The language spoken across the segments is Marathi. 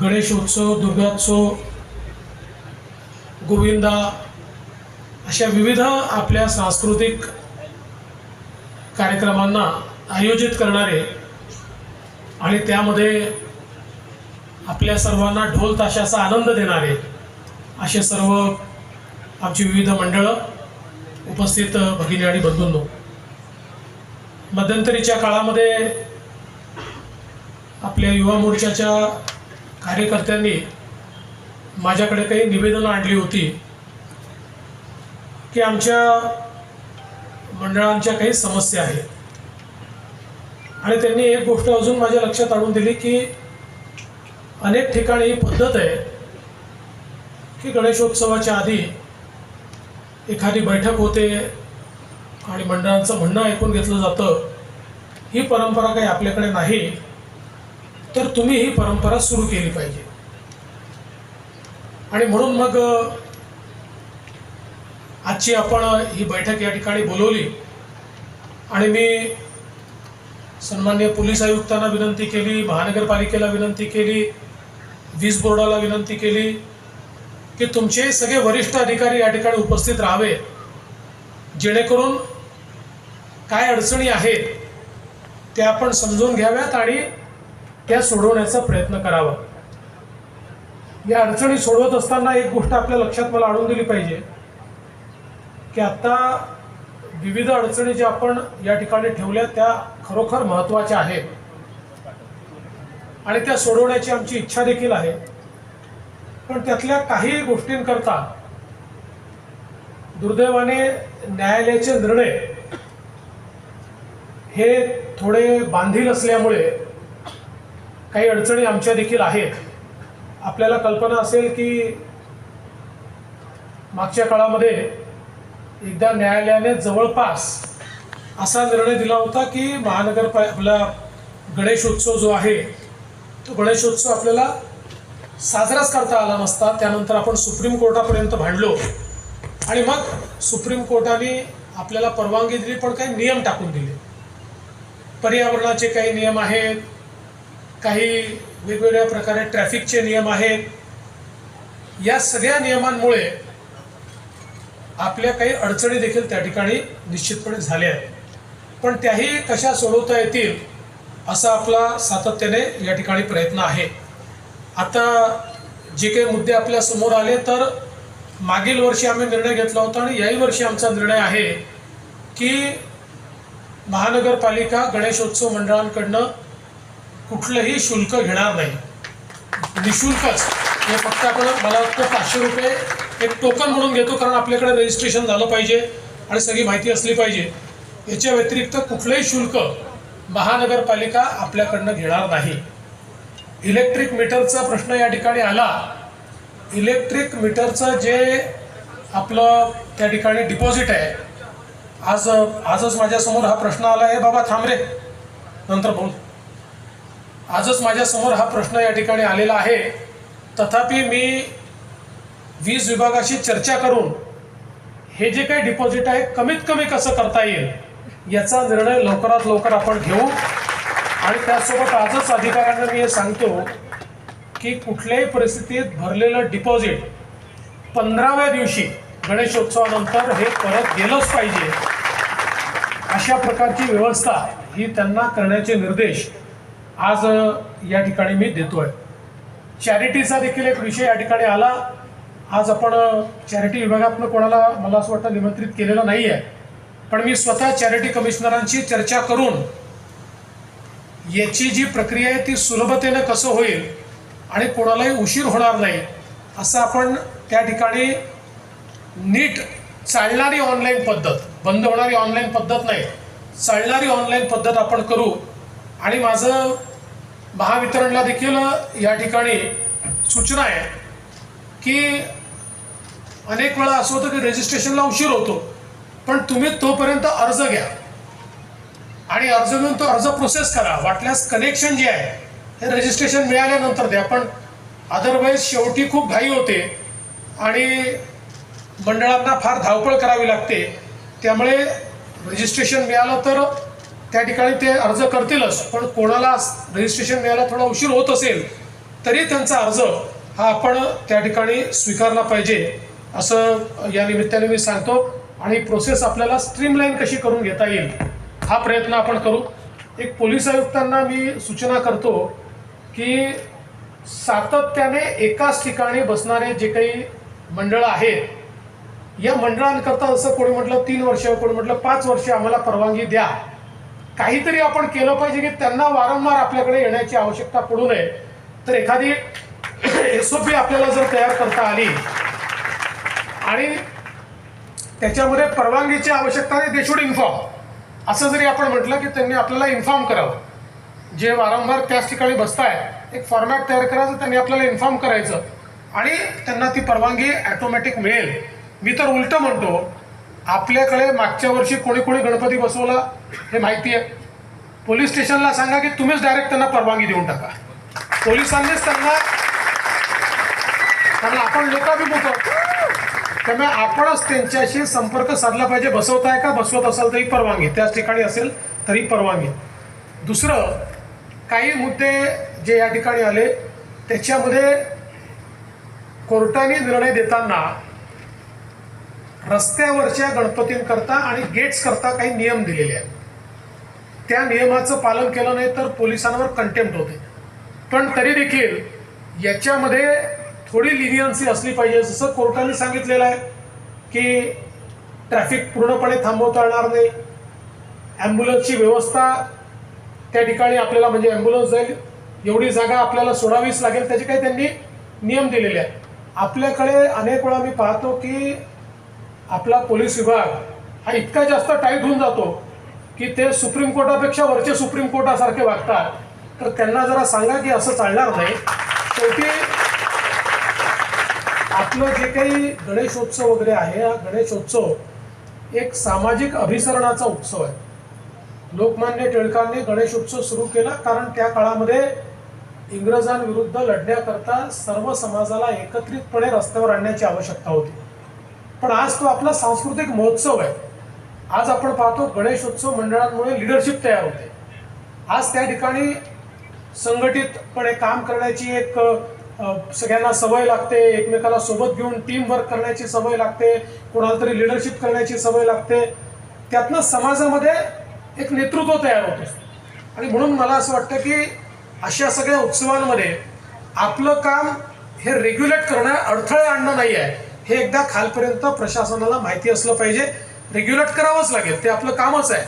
गणेशोत्सव दुर्गोत्सव गोविंदा अशा विविध आपल्या सांस्कृतिक कार्यक्रमांना आयोजित करणारे आणि त्यामध्ये आपल्या सर्वांना ढोल ताशाचा आनंद देणारे असे सर्व आमची विविध मंडळं उपस्थित भगिनी आणि बंधूंनो. मध्यंतरीच्या काळामध्ये आपल्या युवा मोर्चाच्या कार्यकर्त्यांनी माझ्याकडे काही निवेदनं आणली होती की आमच्या मंडळांच्या काही समस्या आहेत. आणि त्यांनी एक गोष्ट अजून माझ्या लक्षात आणून दिली की अनेक ठिकाणी ही पद्धत आहे की गणेशोत्सवाच्या आधी एखादी बैठक होते आणि मंडळांचं म्हणणं ऐकून घेतलं जातं. ही परंपरा काही आपल्याकडे नाही. तर तुम्ही ही परंपरा सुरू केली पाहिजे. आणि म्हणून मग आजची आपण ही बैठक या ठिकाणी बोलवली. आणि मी सन्मान्य पोलीस आयुक्तांना विनंती केली महानगरपालिकेला विनंती केली वीज बोर्डाला विनंती केली की तुमचे सगळे वरिष्ठ अधिकारी या ठिकाणी उपस्थित राहावे. जेणेकरून काय अडचणी आहेत त्या आपण समजून घ्याव्यात आणि त्या सोडवण्याचा प्रयत्न करावा. या अडचणी सोडवत असताना एक गोष्ट आपल्या लक्षात मला आणून दिली पाहिजे. की आता विविध अडचणी ज्या आपण या ठिकाणी ठेवल्या त्या खरोखर महत्त्वाच्या आहेत. आणि त्या सोडवण्याची आमची इच्छा देखील आहे. पण त्यातल्या काही गोष्टींकरता दुर्दैवाने न्यायालयाचे निर्णय हे थोडे बांधील असल्यामुळे काही अडचणी आमच्या देखील आहेत. आपल्याला कल्पना असेल की मागच्या काळामध्ये एकदा न्यायालयाने जवळपास असा निर्णय दिला होता की महानगरपा आपला गणेशोत्सव जो आहे तो गणेशोत्सव आपल्याला साजराच करता आला नसता. त्यानंतर आपण सुप्रीम कोर्टापर्यंत भांडलो. आणि मग सुप्रीम कोर्टाने आपल्याला परवानगी दिली पण काही नियम टाकून दिले. पर्यावरणाचे काही नियम आहेत काही वेगवेगळ्या प्रकारे ट्रॅफिकचे नियम आहेत. या सगळ्या नियमांमुळे आपल्या काही अडचणी देखील त्या ठिकाणी निश्चितपणे झाल्या आहेत. पण त्याही कशा सोडवता येतील असा आपला सातत्याने या ठिकाणी प्रयत्न आहे. आता जे काही मुद्दे आपल्यासमोर आले तर मागील वर्षी आम्ही निर्णय घेतला होता आणि याही वर्षी आमचा निर्णय आहे की महानगरपालिका गणेशोत्सव मंडळांकडनं कुठलंही शुल्क घेणार नाही. निशुल्कच. हे फक्त आपण मला वाटतं पाचशे रुपये एक टोकन म्हणून घेतो कारण आपल्याकडे रजिस्ट्रेशन झालं पाहिजे आणि सगळी माहिती असली पाहिजे. याच्या व्यतिरिक्त कुठलंही शुल्क महानगरपालिका आपल्याकडनं घेणार नाही. इलेक्ट्रिक मीटरचा प्रश्न या ठिकाणी आला. इलेक्ट्रिक मीटरचं जे आपलं त्या ठिकाणी डिपॉझिट आहे आज आजच माझ्यासमोर हा प्रश्न आला. आहे बाबा थांब रे. नंतर बोल. आजच माझ्यासमोर हा प्रश्न या ठिकाणी आलेला आहे. तथापि मी वीज विभागाशी चर्चा करून हे जे काही डिपॉझिट आहे कमीत कमी कसं करता येईल याचा निर्णय लवकरात लवकर आपण घेऊ. आणि त्यासोबत आजच अधिकाऱ्यांना मी हे सांगतो की कुठल्याही परिस्थितीत भरलेलं डिपॉझिट पंधराव्या दिवशी गणेशोत्सवानंतर हे परत गेलंच पाहिजे. अशा प्रकारची व्यवस्था ही त्यांना करण्याचे निर्देश आज या ठिकाणी मी देतोय. चॅरिटीचा देखील एक विषय या ठिकाणी आला. आज आपण चॅरिटी विभागातनं कोणाला मला असं वाटतं निमंत्रित केलेलं नाही आहे पण मी स्वतः चॅरिटी कमिशनरांशी चर्चा करून याची जी प्रक्रिया आहे ती सुलभतेनं कसं होईल आणि कोणालाही उशीर होणार नाही असं आपण त्या ठिकाणी नीट चालणारी ऑनलाईन पद्धत बंद होणारी ऑनलाईन पद्धत नाही चालणारी ऑनलाईन पद्धत आपण करू. आणि माझं महावितरणला देखील या ठिकाणी सूचना आहे की अनेक वेळा असं होतं की रजिस्ट्रेशनला उशीर होतो पण तुम्ही तोपर्यंत अर्ज घ्या. आणि अर्ज घेऊन तो अर्ज प्रोसेस करा. वाटल्यास कनेक्शन जे आहे हे रजिस्ट्रेशन मिळाल्यानंतर द्या. पण अदरवाईज शेवटी खूप घाई होते आणि मंडळांना फार धावपळ करावी लागते. त्यामुळे रजिस्ट्रेशन मिळालं तर त्या ठिकाणी ते अर्ज करतीलच पण कोणाला रजिस्ट्रेशन मिळायला थोडा उशीर होत असेल तरी त्यांचा अर्ज हा आपण त्या ठिकाणी स्वीकारला पाहिजे असं या निमित्ताने मी सांगतो. आणि प्रोसेस आपल्याला स्ट्रीमलाईन कशी करून घेता येईल हा प्रयत्न आपण करू. एक पोलीस आयुक्तांना मी सूचना करतो की सातत्याने एकाच ठिकाणी बसणारे जे काही मंडळं आहेत या मंडळांकरता जसं कोणी म्हटलं तीन वर्ष कोणी म्हटलं पाच वर्ष आम्हाला परवानगी द्या. काहीतरी आपण केलं पाहिजे की त्यांना वारंवार आपल्याकडे येण्याची आवश्यकता पडू नये. तर एखादी एस आपल्याला जर तयार करता आली आणि त्याच्यामध्ये परवानगीची आवश्यकता नाही दे शुड इन्फॉर्म असं जरी आपण म्हटलं की त्यांनी आपल्याला इन्फॉर्म करावं. जे वारंवार त्याच ठिकाणी बसताय एक फॉर्मॅट तयार करायचं त्यांनी आपल्याला इन्फॉर्म करायचं. आणि त्यांना ती परवानगी ॲटोमॅटिक मिळेल. मी तर उलटं म्हणतो आपल्याकडे मागच्या वर्षी कोणी कोणी गणपती बसवला हे माहिती आहे. पोलीस स्टेशनला सांगा की तुम्हीच डायरेक्ट त्यांना परवानगी देऊन टाका. पोलिसांनीच त्यांना कारण आपण लोकाभिमुख त्यामुळे आपणच त्यांच्याशी संपर्क साधला पाहिजे. बसवताय का? बसवत असाल तरी परवानगी. त्याच ठिकाणी असेल तरी परवानगी. दुसरं काही मुद्दे जे या ठिकाणी आले त्याच्यामध्ये कोर्टाने निर्णय देताना रस्त्यावरच्या गणपतींकरता आणि गेट्स करता काही नियम दिलेले आहेत. त्या नियमाचं पालन केलं नाही तर पोलिसांवर कंटेम्प्ट होते. पण तरी देखील याच्यामध्ये थोडी लिनियन्सी असली पाहिजे. जसं कोर्टाने सांगितलेलं आहे की ट्रॅफिक पूर्णपणे थांबवता येणार नाही. ॲम्ब्युलन्सची व्यवस्था त्या ठिकाणी आपल्याला म्हणजे ॲम्ब्युलन्स जाईल. एवढी जागा आपल्याला सोडावीच लागेल. त्याचे काही त्यांनी नियम दिलेले आहेत. आपल्याकडे अनेक वेळा मी पाहतो की आपला पोलीस विभाग हा इतका जास्त टाईट होऊन जातो की ते सुप्रीम कोर्टापेक्षा वरचे सुप्रीम कोर्टासारखे वागतात. तर त्यांना जरा सांगा की असं चालणार नाही. शेवटी आपलं जे काही गणेशोत्सव वगैरे आहे हा गणेशोत्सव एक सामाजिक अभिसरणाचा उत्सव आहे. लोकमान्य टिळकांनी गणेशोत्सव सुरू केला कारण त्या काळामध्ये इंग्रजांविरुद्ध लढण्याकरता सर्व समाजाला एकत्रितपणे रस्त्यावर आणण्याची आवश्यकता होती. पण आज तो आपला सांस्कृतिक महोत्सव आहे. आज आपण पाहतो गणेशोत्सव मंडळांमुळे लिडरशिप तयार होते. आज त्या ठिकाणी संघटितपणे काम करण्याची एक सगळ्यांना सवय लागते. एकमेकाला सोबत घेऊन टीम वर्क करण्याची सवय लागते. कोणाला तरी लिडरशिप करण्याची सवय लागते. त्यातनं समाजामध्ये एक नेतृत्व तयार होते. आणि म्हणून मला असं वाटतं की अशा सगळ्या उत्सवांमध्ये आपलं काम हे रेग्युलेट करणं अडथळे आणणं नाही आहे. हे एकदा खालपर्यंत प्रशासनाला माहिती असलं पाहिजे. रेग्युलेट करावंच लागेल. ते आपलं कामच आहे.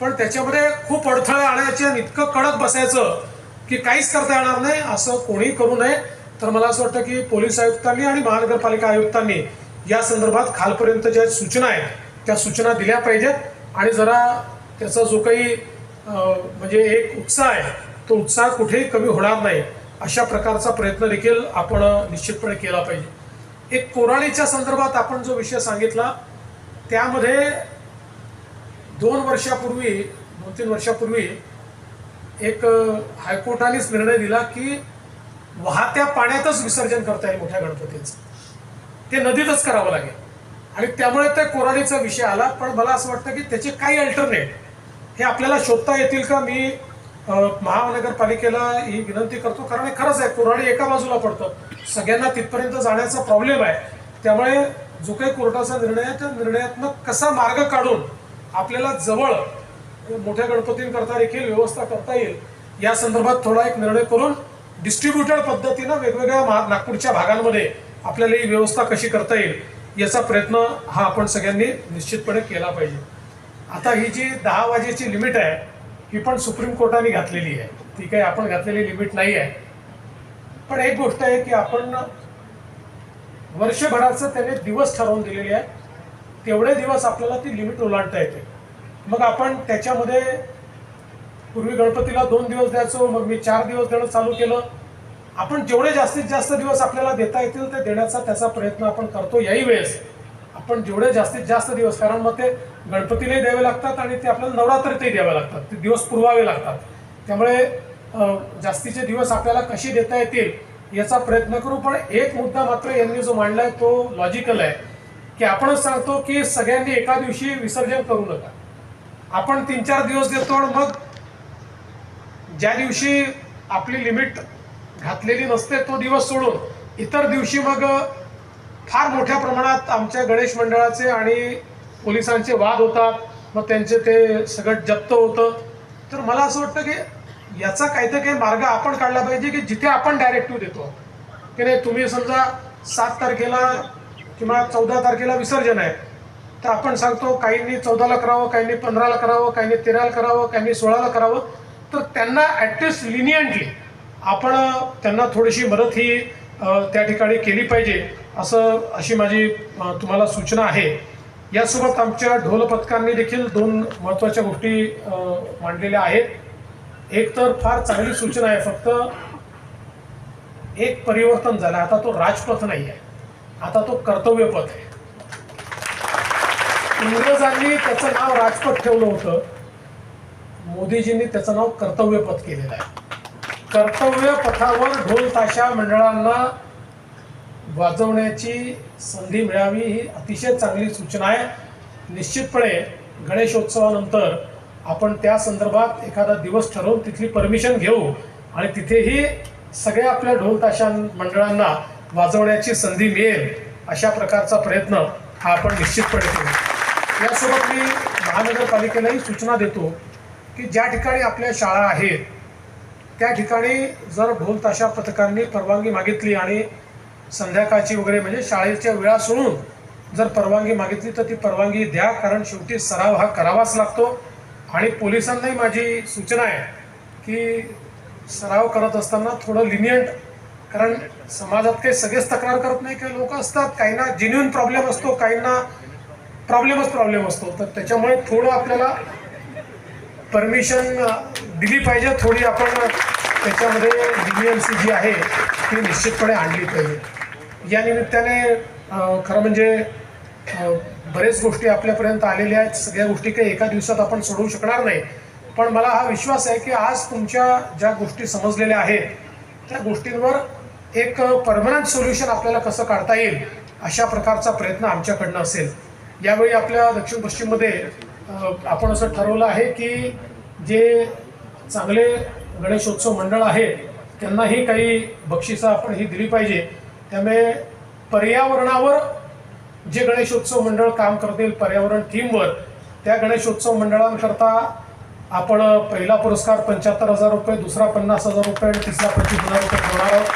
पण त्याच्यामध्ये खूप अडथळे आणायचे आणि इतकं कडक बसायचं की काहीच करता येणार नाही असं कोणी करू नये. तर मला असं वाटतं की पोलीस आयुक्तांनी आणि महानगरपालिका आयुक्तांनी या संदर्भात खालपर्यंत ज्या सूचना आहेत त्या सूचना दिल्या पाहिजेत. आणि जरा त्याचा जो काही म्हणजे एक उत्साह आहे तो उत्साह कुठेही कमी होणार नाही. अशा प्रकारचा प्रयत्न देखील आपण निश्चितपणे केला पाहिजे. एक कोराळीच्या संदर्भात आपण जो विषय सांगितला त्यामध्ये दोन वर्षापूर्वी दोन तीन वर्षापूर्वी एक हायकोर्टानेच निर्णय दिला की वाहत्या पाण्यातच विसर्जन करता येईल मोठ्या गणपतीचं. ते नदीतच करावं लागेल. आणि त्यामुळे त्या कोराडीचा विषय आला पण मला असं वाटतं की त्याचे काही अल्टरनेट हे आपल्याला शोधता येतील का मी महानगरपालिकेला ही विनंती करतो कारण हे खरंच आहे कोराडी एका बाजूला पडतं. सगळ्यांना तिथपर्यंत जाण्याचा प्रॉब्लेम आहे. त्यामुळे जो काही कोर्टाचा निर्णय आहे त्या निर्णयातनं कसा मार्ग काढून आपल्याला जवळ मोठ्या गणपतींकरता देखील व्यवस्था करता येईल या संदर्भात थोडा एक निर्णय करून डिस्ट्रीब्युटेड पद्धतीनं वेगवेगळ्या महा- नागपूरच्या भागांमध्ये आपल्याला ही व्यवस्था कशी करता येईल याचा प्रयत्न हा आपण सगळ्यांनी निश्चितपणे केला पाहिजे. आता ही जी दहा वाजेची लिमिट आहे ही पण सुप्रीम कोर्टाने घातलेली आहे. ती काही आपण घातलेली लिमिट नाही आहे. पण एक गोष्ट आहे की आपण वर्षभराचं त्याने दिवस ठरवून दिलेले आहे. तेवढे दिवस आपल्याला ती लिमिट ओलांडता येते. मग आपण त्याच्यामध्ये पूर्वी गणपतीला दोन दिवस द्यायचो मग मी चार दिवस देणं चालू केलं. आपण जेवढे जास्तीत जास्त दिवस आपल्याला देता येतील ते देण्याचा त्याचा प्रयत्न आपण करतो याही वेळेस. आपण जेवढे जास्तीत जास्त दिवस कारण मग ते गणपतीलाही द्यावे लागतात आणि ते आपल्याला नवरात्रीतही द्यावे लागतात. ते दिवस पुरवावे लागतात. त्यामुळे जास्तीचे दिवस आपल्याला कसे देता येतील याचा प्रयत्न करू पण एक मुद्दा मात्र यांनी जो मांडलाय तो लॉजिकल आहे. की आपणच सांगतो की सगळ्यांनी एका दिवशी विसर्जन करू नका. आपण तीन चार दिवस देतो आणि मग ज्या दिवशी आपली लिमिट घातलेली नसते तो दिवस सोडून इतर दिवशी मग फार मोठ्या प्रमाणात आमच्या गणेश मंडळाचे आणि पोलिसांचे वाद होतात. मग त्यांचे ते सगळं जप्त होतं. तर मला असं वाटतं की याचा काहीतरी काही मार्ग आपण काढला पाहिजे की जिथे आपण डायरेक्टिव्ह देतो. की नाही तुम्ही समजा सात तारखेला किंवा चौदा तारखेला विसर्जन आहे. तर आपण सांगतो काहींनी चौदाला करावं काहींनी पंधराला करावं काहींनी तेराला करावं काहींनी सोळाला करावं. तर त्यांना ॲटलिस्ट लिनियंटली आपण त्यांना थोडीशी मदत ही त्या ठिकाणी केली पाहिजे. असं अशी माझी तुम्हाला सूचना आहे. यासोबत आमच्या ढोल पथकांनी देखील दोन महत्त्वाच्या गोष्टी मांडलेल्या आहेत. एक तर फार चांगली सूचना आहे फक्त एक परिवर्तन झालं. आता तो राजपथ नाही आहे. आता तो कर्तव्यपथ आहे. इंग्रजांनी त्याचं नाव राजपथ ठेवलं होतं. मोदीजींनी त्याचं नाव कर्तव्यपथ केलेलं आहे. कर्तव्य पथावर ढोल ताशा मंडळांना वाजवण्याची संधी मिळावी ही अतिशय चांगली सूचना आहे. निश्चितपणे गणेशोत्सवानंतर आपण त्या संदर्भात एखादा दिवस ठरवून तिथली परमिशन घेऊ आणि तिथेही सगळ्या आपल्या ढोलताशां मंडळांना वाजवण्याची संधी मिळेल अशा प्रकारचा प्रयत्न हा आपण निश्चितपणे करू. यासोबत मी महानगरपालिकेलाही सूचना देतो की ज्या ठिकाणी आपल्या शाळा आहेत त्या ठिकाणी जर ढोलताशा पथकांनी परवानगी मागितली आणि संध्याकाळची वगैरे म्हणजे शाळेच्या वेळा सोडून जर परवानगी मागितली तर ती परवानगी द्या कारण शेवटी सराव हा करावाच लागतो. आणि पोलिसांनाही माझी सूचना आहे की सराव करत असताना थोडं लिनियंट कारण समाजात काही सगळेच तक्रार करत नाही काही लोक असतात काहींना जेन्युन प्रॉब्लेम असतो काहींना प्रॉब्लेमच प्रॉब्लेम असतो. तर त्याच्यामुळे थोडं आपल्याला परमिशन दिली पाहिजे थोडी आपण त्याच्यामध्ये डी जी आहे ती निश्चितपणे आणली पाहिजे. या निमित्ताने खरं म्हणजे बरेच गोष्टी आपल्यापर्यंत आलेल्या आहेत. सगळ्या गोष्टी काही एका दिवसात आपण सोडवू शकणार नाही. पण मला हा विश्वास आहे की आज तुमच्या ज्या गोष्टी समजलेल्या आहेत त्या गोष्टींवर एक परमनंट सोल्युशन आपल्याला कसं काढता येईल अशा प्रकारचा प्रयत्न आमच्याकडनं असेल. यावेळी आपल्या दक्षिण पश्चिममध्ये आपण असं ठरवलं आहे की जे चांगले गणेशोत्सव मंडळ आहेत त्यांनाही काही बक्षिसं आपण ही दिली पाहिजे. त्यामुळे पर्यावरणावर जे गणेशोत्सव मंडळ काम करतील पर्यावरण थीमवर त्या गणेशोत्सव मंडळांकरता आपण पहिला पुरस्कार पंच्याहत्तर हजार रुपये दुसरा पन्नास हजार रुपये आणि तिसरा पंचवीस हजार रुपये ठेवणार आहोत.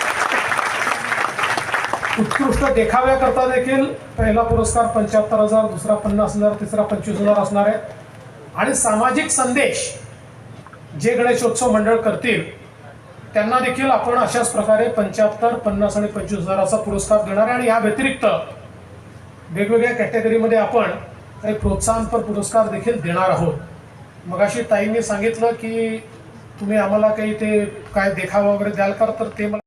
उत्कृष्ट देखाव्याकरता देखील पहिला पुरस्कार पंच्याहत्तर हजार दुसरा पन्नास हजार तिसरा पंचवीस हजार असणार आहे. आणि सामाजिक संदेश जे गणेशोत्सव मंडळ करतील त्यांना देखील आपण अशाच प्रकारे पंच्याहत्तर पन्नास आणि पंचवीस हजाराचा पुरस्कार देणार आहे आणि या व्यतिरिक्त वेगवेगळ्या कॅटेगरीमध्ये आपण काही प्रोत्साहनपर पुरस्कार देखील देणार आहोत. मगाशी ताईंनी सांगितलं की तुम्ही आम्हाला काही ते काय देखावा वगैरे द्याल का? तर ते मला